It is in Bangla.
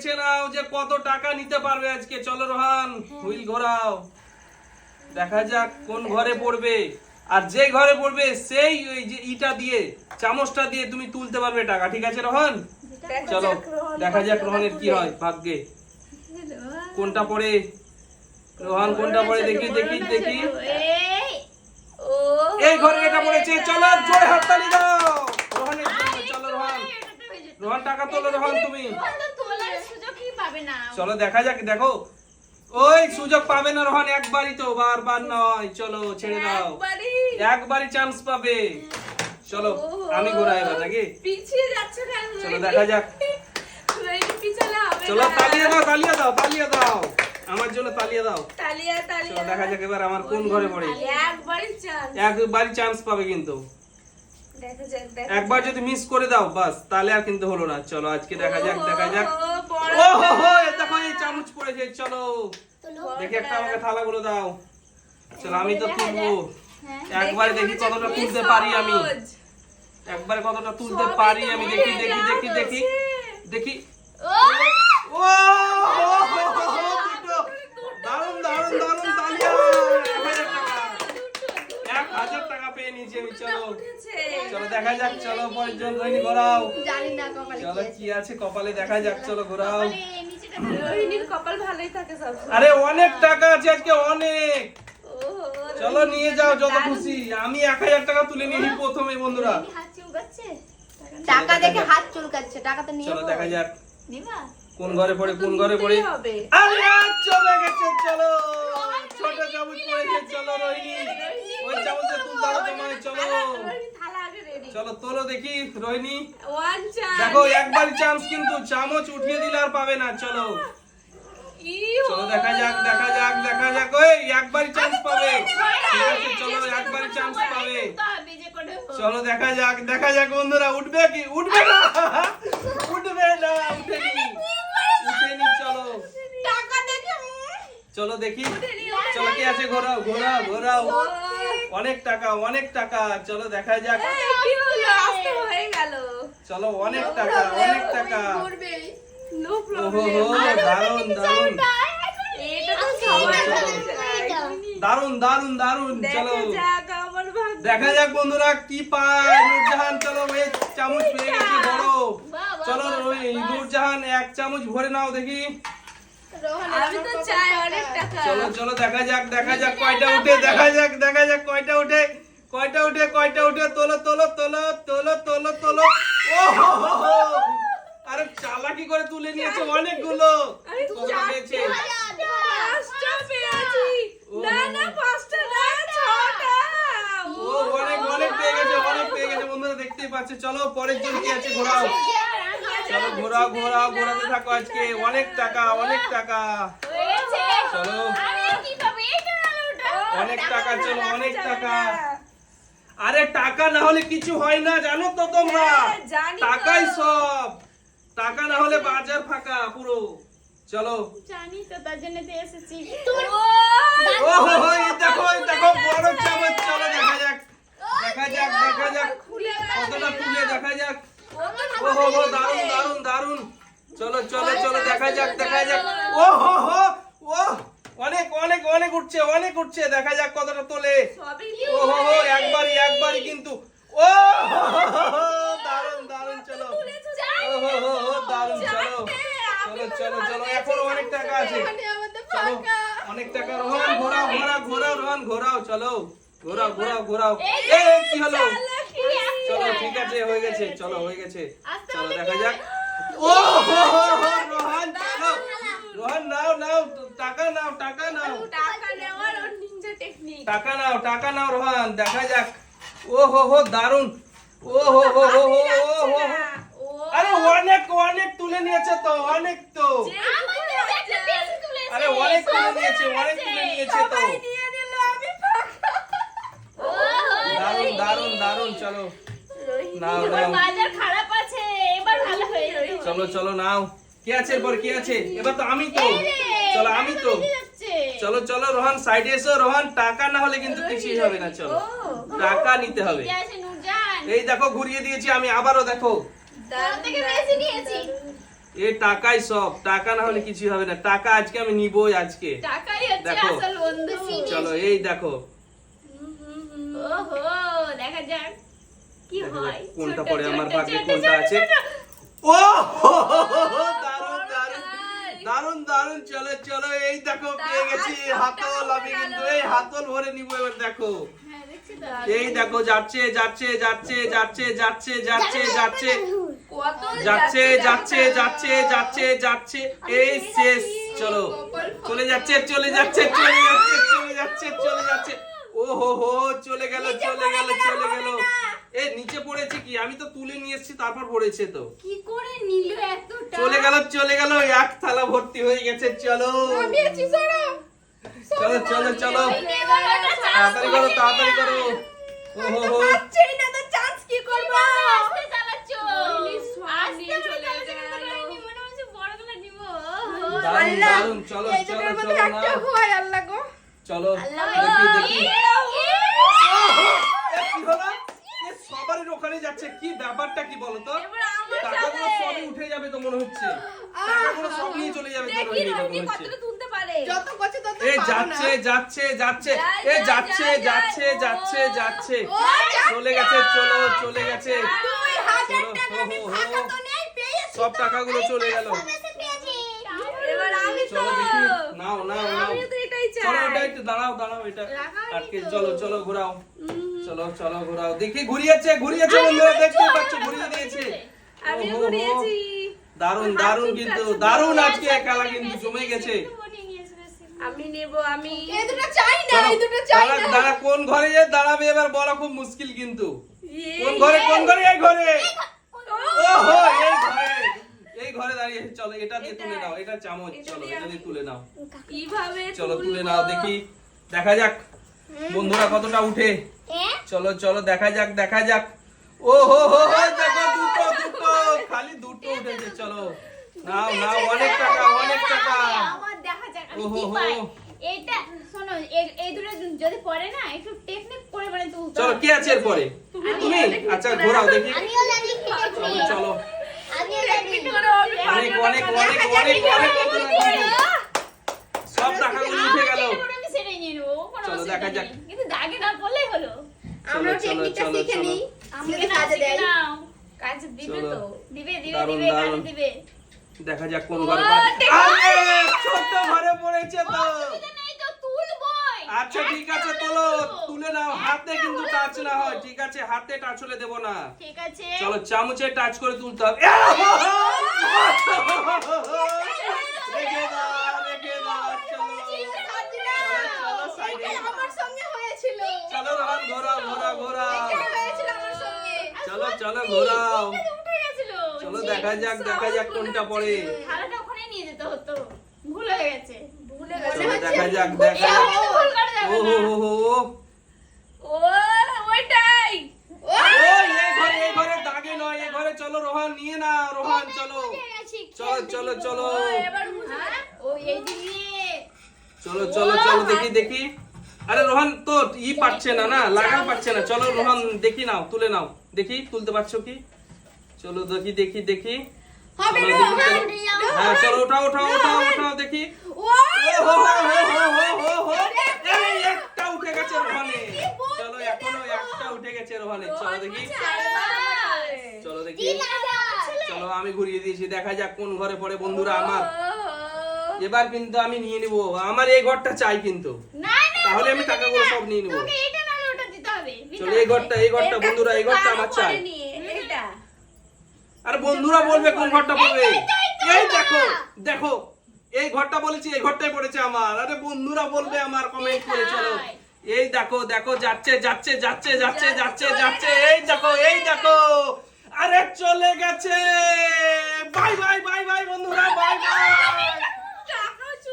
বেছে নাও যে কত টাকা নিতে পারবে আজকে। চলো রোহান হুইল ঘোরাও। দেখা যাক কোন ঘরে পড়বে। আর যে ঘরে পড়বে সেই ওই যে ইটা দিয়ে চামচটা দিয়ে তুমি তুলতে পারবে টাকা। ঠিক আছে রোহন? চলো দেখা যাক রোহনের কি হয় ভাগ্যে। কোনটা পড়ে? রোহন কোনটা পড়ে? দেখি দেখি দেখি। এই ঘরে এটা পড়েছে। চলো জোরে হাততালি দাও রোহনের জন্য চলো রোহন রোহন টাকা তোলো রোহন তুমি চলো দেখা যাক দেখো। ওই সুযোগ পাবে না রোহন একবারই তো বারবার নয়। চলো ছেড়ে দাও। একবারই। চান্স পাবে। চলো আমি ঘোরা এবার নাকি? পিছিয়ে যাচ্ছে কেন চলো দেখা যাক। চলো। তালিয়ে দাও তালিয়ে দাও তালিয়ে দাও। আমার জন্য তালিয়ে দাও। তালিয়া তালিয়া। চলো দেখা যাক এবার আমার কোন ঘরে পড়ে। একবারই চান একবারই চান্স পাবে কিন্তু। একবার যদি মিস করে দাও বাস তাহলে আর কিন্তু হলো না চলো আজকে দেখা যাক দেখা যাক ও, হো হো দেখো এই চামচ পড়েছে চলো দেখি একটা আমাকে থালাগুলো দাও চলো আমি তো তুলবো একবারে দেখি কতটা তুলতে পারি আমি একবারে কতটা তুলতে পারি আমি দেখি দেখি দেখি দেখি দেখি ও ও হো, হো, হো, হো, দুটো। দারুণ দারুণ দারুণ তালিয়া এক হাজার টাকা এক হাজার টাকা আমি চলো চলো দেখা যাক চলো পরের জন রোহিণী ঘোরাও। জানি না কপালে চলো কি আছে। কপালে দেখা যাক চলো ঘোরাও। রোহিণীর কপাল ভালোই থাকে সব আরে অনেক টাকা আছে আজকে অনেক। চলো নিয়ে যাও যত খুশি। আমি এক হাজার টাকা তুলে নিয়েছি প্রথমে বন্ধুরা। টাকা দেখে হাত চুলকাচ্ছে টাকা তো নিয়ে চলো দেখা যাক। কোন ঘরে পড়ে কোন ঘরে পড়ে? আর চলে গেছে চলো। ছোট চামচ পড়েছে চলো রোহিণী। ওই চামচে তুলতে হবে তোমায় চলো। আগে রেডি চলো তোলো দেখি রোহিণী। দেখো একবার চান্স কিন্তু চামচ উঠিয়ে দিলে আর পাবে না চলো। চলো দেখা যাক দেখা যাক দেখা যাক। ওই একবারই চান্স পাবে। ঠিক আছে চলো একবারই চান্স পাবে। চলো দেখা যাক দেখা যাক বন্ধুরা উঠবে কি? উঠবে না? উঠবে না উঠেনি উঠেনি চলো টাকা দেখে চলো দেখি। চলো কি আছে? ঘোরাও ঘোরাও ঘোরাও। অনেক টাকা অনেক টাকা। চলো দেখা যাক। কি হলো? আস্তে হয়ে গেল। চলো অনেক টাকা অনেক টাকা। দারুণ দারুণ। দারুণ দারুণ দারুণ চলো দেখা যাক দেখা যাক বন্ধুরা কি পায়। নূরজাহান চলো এই চামচ পেয়ে গেছে বড় চলো বাহ। এক চামচ ভরে নাও দেখি। আমি তো চাই অনেক টাকা। চলো চলো দেখা যাক দেখা যাক কয়টা উঠে দেখা যাক দেখা যাক কয়টা উঠে কয়টা উঠে কয়টা উঠে তোলো তোলো তোলো তোলো তোলো তোলো। ও হো হো। হো। আরে চালাকি করে তুলে নিয়েছে অনেকগুলো। না না পাঁচটা না ছটা। ও অনেক অনেক পেয়ে গেছে অনেক পেয়ে গেছে। বন্ধুরা দেখতেই পাচ্ছে। চলো পরের জন কি আছে? ঘোরাও। চলো ঘোরাও ঘোরাও ঘোরাতে থাকো আজকে। অনেক টাকা অনেক টাকা। চলো। অনেক টাকা চলো অনেক টাকা। আরে টাকা না হলে কিছু হয় না জানো তো তোমরা? হ্যাঁ। টাকাই সব। টাকা না হলে বাজার ফাঁকা পুরো। চলো। জানি তো তার জন্য তো এসেছি। ও হো হো এই দেখো এই দেখো বড় চামচ। চলো দেখা যাক। দেখা যাক দেখা যাক। কতটা তুলে দেখা যাক। ও হো হো দারুণ দারুণ দারুণ চলো চলো চলো দেখা যাক দেখা যাক ও হো হো ও অনেক অনেক অনেক উঠছে অনেক উঠছে দেখা যাক কতটা তোলে ও হো হো একবারই একবারই কিন্তু ও দারুণ দারুণ চলো ও হো হো হো দারুণ চলো চলো চলো চলো এখনও অনেক টাকা আছে চলো অনেক টাকা রোহন ঘোরাও ঘোরাও ঘোরাও রোহন ঘোরাও চলো ঘোরাও ঘোরাও ঘোরাও এ কি হলো ঠিক আছে হয়ে গেছে চলো হয়ে গেছে। চলো দেখা যাক। ও হো হো হো রোহান চলো রোহান নাও নাও টাকা নাও টাকা নাও। টাকা নেওয়ার নিনজা টেকনিক টাকা নাও টাকা নাও রোহান দেখা যাক। ও হো হো দারুণ ও হো হো হো হো হো হো ও আরে অনেক অনেক তুলে নিয়েছে তো অনেক তো আমাদের একটা বেশি তুলেছে। আরে অনেক তুলে নিয়েছে অনেক তুলে নিয়েছে তো সবাই নিয়ে নিল আমি ফাঁকা ও, দারুণ দারুণ দারুণ চলো নাও এবার নাও বাজার খারাপ আছে এবার ভালো হয়ে যাবে চলো নাও। কে আছে এরপর? কে আছে? এবার তো আমি তো। এই চলো আমি তো। চলো চলো রোহান সাইডে এসো। রোহান টাকা না হলে কিন্তু কিছুই হবে না চলো। টাকা নিতে হবে। এই দেখো ঘুরিয়ে দিয়েছি আমি আবারও দেখো। এ টাকাই সব। টাকা না হলে কিছু হবে না। টাকা আজকে আমি নিবই আজকে। দেখো। চলো এই দেখো। ওহো দেখা যাক। কি দেখা যাক হয়। কোনটা ছোট, আমার ভাগ্যে কোনটা আছে। ও! দারুণ দারুণ দারুণ দারুণ চলো চলো এই দেখো পেয়ে গেছি। হাতল আমি কিন্তু এই হাতল ভরে নিব এবার দেখো। হ্যাঁ। এই দেখো যাচ্ছে যাচ্ছে যাচ্ছে যাচ্ছে যাচ্ছে যাচ্ছে যাচ্ছে। যাচ্ছে যাচ্ছে যাচ্ছে যাচ্ছে যাচ্ছে এই শেষ। চলো। চলে যাচ্ছে চলে যাচ্ছে চলে যাচ্ছে চলে যাচ্ছে চলে যাচ্ছে। ও! হো হো চলে গেল চলে গেল। আমি তো তুলে নিয়ে এসেছি তারপর পড়েছে তো। কি করে নিল এতটা? চলে গেল চলে গেল এক থালা ভর্তি হয়ে গেছে চলো। আমি আছি সরো চলো চলো চলো। তাড়াতাড়ি করো তাড়াতাড়ি করো। ও হো হো পাচ্ছেই না তো চান্স কি করব? আস্তে চালাচ্ছো। আস্তে চলে দারুণ দারুণ চলো চলো চলো না হয় আল্লাহ গো। চলো দেখি দেখি এ, কি হলো? এ, সবারই যাচ্ছে কি ব্যাপারটা কি বলো তো? এবার টাকাগুলো সবই উঠে যাবে তো মনে হচ্ছে। টাকাগুলো সব নিয়ে চলে যাবে তো মনে হচ্ছে। কতটা তুলতে পারে। যত করছে তত এ যাচ্ছে যাচ্ছে যাচ্ছে এ যাচ্ছে যাচ্ছে যাচ্ছে যাচ্ছে। চলে গেছে চলো চলে গেছে। সব টাকাগুলো চলে গেল। এবার আমি তো চলো দেখি। নাও নাও নাও। চলো এটা একটু দাঁড়াও দাঁড়াও এটা আটকে চলো চলো ঘোরাও। চলো চলো ঘোরাও। দেখি ঘুরিয়েছে ঘুরিয়েছে বন্ধুরা দেখতে পাচ্ছ ঘুরিয়ে দিয়েছে। আমিও। ঘুরিয়েছি। দারুণ দারুণ কিন্তু দারুণ আজকে খেলা কিন্তু জমে গেছে। আমি নেব আমি। এই দুটো চাই না এই দুটো চাই না। দাঁড়া কোন ঘরে যে দাঁড়াবে এবার বলা খুব মুশকিল কিন্তু। ইয়ে, কোন ঘরে ইয়ে। কোন ঘরে এই ঘরে? ও, ওহো এই ঘরে এই ঘরে দাঁড়িয়ে চলো এটা দিয়ে তুলে নাও এটা চামচ চলো এটা দিয়ে তুলে নাও। কীভাবে চলো তুলে নাও দেখি। দেখা যাক। বন্ধুরা কতটা উঠে? চলো চলো দেখা যাক দেখা যাক। ও হো হো হো দেখো দুটো দুটো খালি দুটো উঠেছে চলো। নাও নাও অনেক টাকা অনেক টাকা। ওহো হো। পাই? এটা শোনো এই- এই দুটো যদি পড়ে না একটু টেকনিক করে মানে তুলতে চলো হবে। কে আছে এরপরে? তুমি আচ্ছা ঘোরাও দেখি। আমিও জানি কি চলো চলো। অনেক অনেক। অনেক অনেক অনেক বন্ধুরা কিন্তু। সব টাকাগুলো উঠে গেল এবার আমি সেটাই নিয়ে নেব কোনো চলো, অসুবিধা দেখা যাক। কিন্তু দাগে না পড়লেই হলো। আমরা টেকনিকটা শিখে। নিই। আমাকে কাজে দেয়। দিবে তো। দিবে দিবে দিবে কাজে দিবে। দেখা যাক কোন ঘরে আরে, ছোট্ট ঘরে পড়েছে তো। আচ্ছা ঠিক আছে তোলো। তুলে নাও। হাতে কিন্তু টাচ না হয়। ঠিক আছে হাতে টাচ হলে দেবো না। ঠিক আছে। চলো চামচে টাচ করে তুলতে হবে রেখে দাও, রেখে দাও, চলো। চলো, side এ। আমার সঙ্গে হয়েছিল চলো রোহন ঘোরাও ঘোরাও ঘোরাও এটা হয়েছিল আমার সঙ্গে চলো চলো ঘোরাও। চলো দেখা যাক দেখা যাক কোনটা পড়ে। থালাটা ওখানে নিয়ে যেতে হতো। ভুল হয়ে গেছে। ভুলে চলো দেখা যাক দেখা যাক। ও হো হো হো ও। ও। ওইটাই। ও এই ঘরে এই ঘরে দাগে নয় এই ঘরে চলো রোহন নিয়ে না রোহন চলো। চলো চলো চলো। হ্যাঁ? দিকে চলো চলো চলো দেখি দেখি। আরে রোহন তো ই পাচ্ছে না না লাগান পাচ্ছে না চলো রোহন দেখি নাও তুলে নাও দেখি তুলতে পারছ কি চলো দেখি দেখি দেখি। হ্যাঁ চলো ওঠাও ওঠাও ওঠাও ওঠাও দেখি একটা উঠে গেছে রোহনে চলো এখনও একটা উঠে গেছে রোহনে চলো দেখি চলো দেখি চলো আমি ঘুরিয়ে দিয়েছি দেখা যাক কোন ঘরে পড়ে বন্ধুরা আমার এবার কিন্তু আমি নিয়ে নিব আমার এই ঘরটা চাই কিন্তু না তাহলে আমি টাকাগুলো সব নিয়ে নিব। তোকে এটা নাহলে ওটা দিতে হবে চলো এই ঘরটা এই ঘরটা বন্ধুরা এই ঘরটা আমার চাই। এটা আর বন্ধুরা বলবে কোন ঘরটা পড়বে এই দেখো দেখো এই ঘরটা বলেছি এই ঘরটাই পড়েছে আমার। আরে বন্ধুরা বলবে আমার কমেন্ট করে চলো। এই দেখো দেখো যাচ্ছে যাচ্ছে যাচ্ছে যাচ্ছে যাচ্ছে যাচ্ছে এই দেখো এই দেখো। আরে চলে গেছে। বাই বাই বাই বাই বন্ধুরা বাই বাই।